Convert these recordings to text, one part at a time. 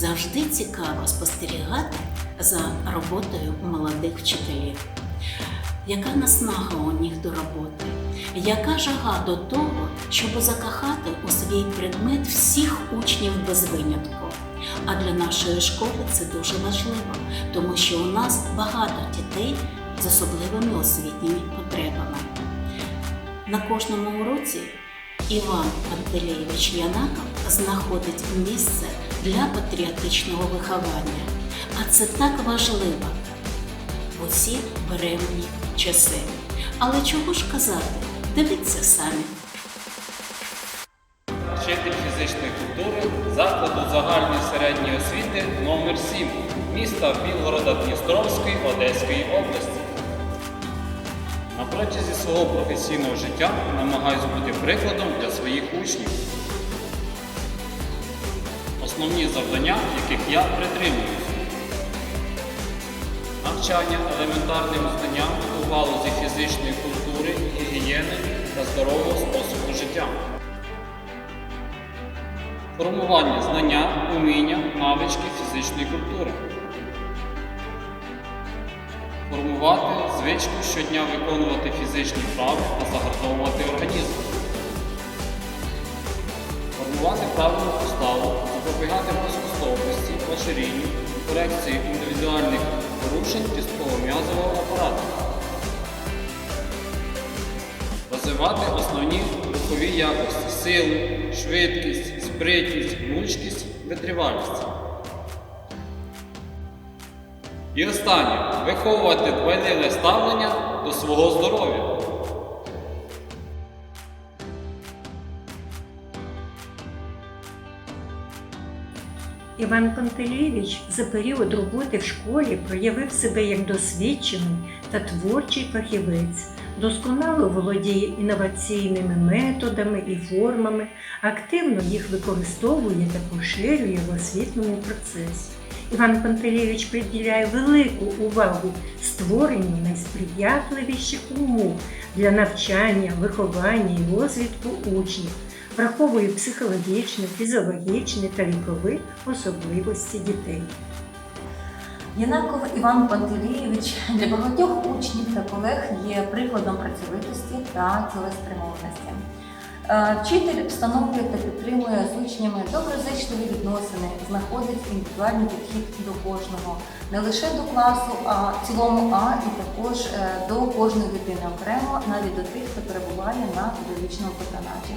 завжди цікаво спостерігати за роботою молодих вчителів. Яка наснага у них до роботи, яка жага до того, щоб закохати у свій предмет всіх учнів без винятку. А для нашої школи це дуже важливо, тому що у нас багато дітей з особливими освітніми потребами. На кожному уроці Іван Пантелеєвич Янаков знаходить місце для патріотичного виховання. А це так важливо в усі беремні часи. Але чого ж казати? Дивіться самі. Вчитель фізичної культури закладу загальної середньої освіти номер 7 міста Білгорода Дністровської Одеської області. На протязі свого професійного життя намагаюсь бути прикладом для своїх учнів. Основні завдання, яких я притримуюся. Навчання елементарним знанням у галузі фізичної культури, гігієни та здорового способу життя. Формування знання, уміння, навички фізичної культури. Формувати звичку щодня виконувати фізичні вправи та загартовувати організм. Формувати правильну поставу, запобігати безкоштовності, оширінню, корекції індивідуальних порушень кісткового м'язового апарату. Розвивати основні рухові якості силу, швидкість, спритність, гнучкість, витривалість. І останнє виховувати дбайливе ставлення до свого здоров'я. Іван Пантелєвич за період роботи в школі проявив себе як досвідчений та творчий фахівець, досконало володіє інноваційними методами і формами, активно їх використовує та поширює в освітньому процесі. Іван Пантелєвич приділяє велику увагу створенню найсприятливіших умов для навчання, виховання і розвитку учнів, враховує психологічні, фізіологічні та вікові особливості дітей. Янаков Іван Пантелійович для багатьох учнів та колег є прикладом працьовитості та цілеспрямованості. Е, Вчитель встановлює та підтримує з учнями доброзичливі відносини, знаходить індивідуальний підхід до кожного, не лише до класу, а цілому А і також е, до кожної дитини окремо, навіть до тих, хто перебуває на педагогічному патронаті.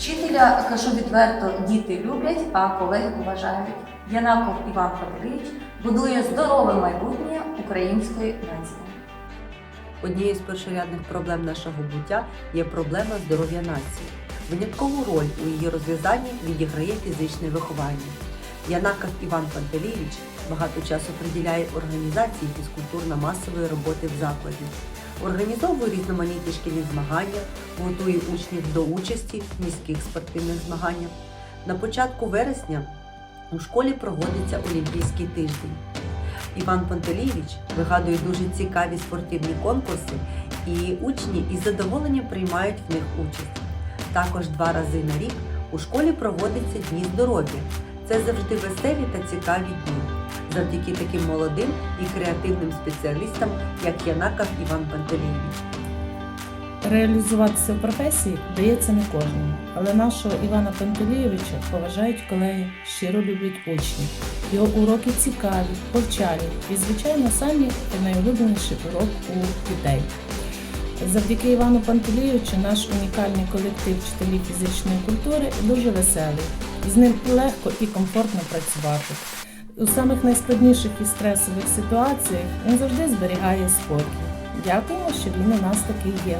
Вчителя, кажу відверто, діти люблять, а колеги поважають. Янаков Іван Павлович будує здорове майбутнє української нації. Однією з першорядних проблем нашого буття є проблема здоров'я нації. Виняткову роль у її розв'язанні відіграє фізичне виховання. Янаков Іван Пантелійович багато часу приділяє організації фізкультурно-масової роботи в закладі, організовує різноманітні шкільні змагання, готує учнів до участі в міських спортивних змаганнях. На початку вересня у школі проводиться Олімпійський тиждень. Іван Пантелійович вигадує дуже цікаві спортивні конкурси, і учні із задоволенням приймають в них участь. Також два рази на рік у школі проводяться дні здоров'я. Це завжди веселі та цікаві дні. Завдяки таким молодим і креативним спеціалістам, як Янаков Іван Пантелійович. Реалізуватися в професії вдається не кожному, але нашого Івана Пантелійовича поважають колеги, щиро люблять учні. Його уроки цікаві, повчальні і, звичайно, самі найулюбленіший урок у дітей. Завдяки Івану Пантелійовичу наш унікальний колектив вчителів фізичної культури дуже веселий. З ним легко і комфортно працювати. У самих найскладніших і стресових ситуаціях він завжди зберігає спокій. Дякуємо, що він у нас такий є.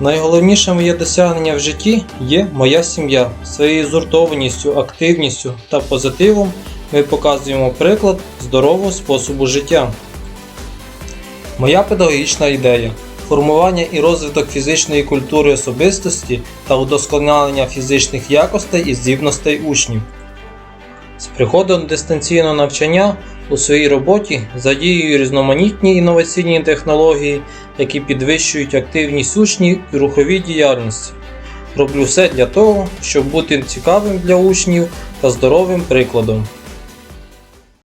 Найголовніше моє досягнення в житті є моя сім'я. Своєю згуртованістю, активністю та позитивом ми показуємо приклад здорового способу життя. Моя педагогічна ідея формування і розвиток фізичної культури особистості та удосконалення фізичних якостей і здібностей учнів. З приходом дистанційного навчання у своїй роботі задіюю різноманітні інноваційні технології, які підвищують активність учнів і рухові діяльності. роблю все для того, щоб бути цікавим для учнів та здоровим прикладом.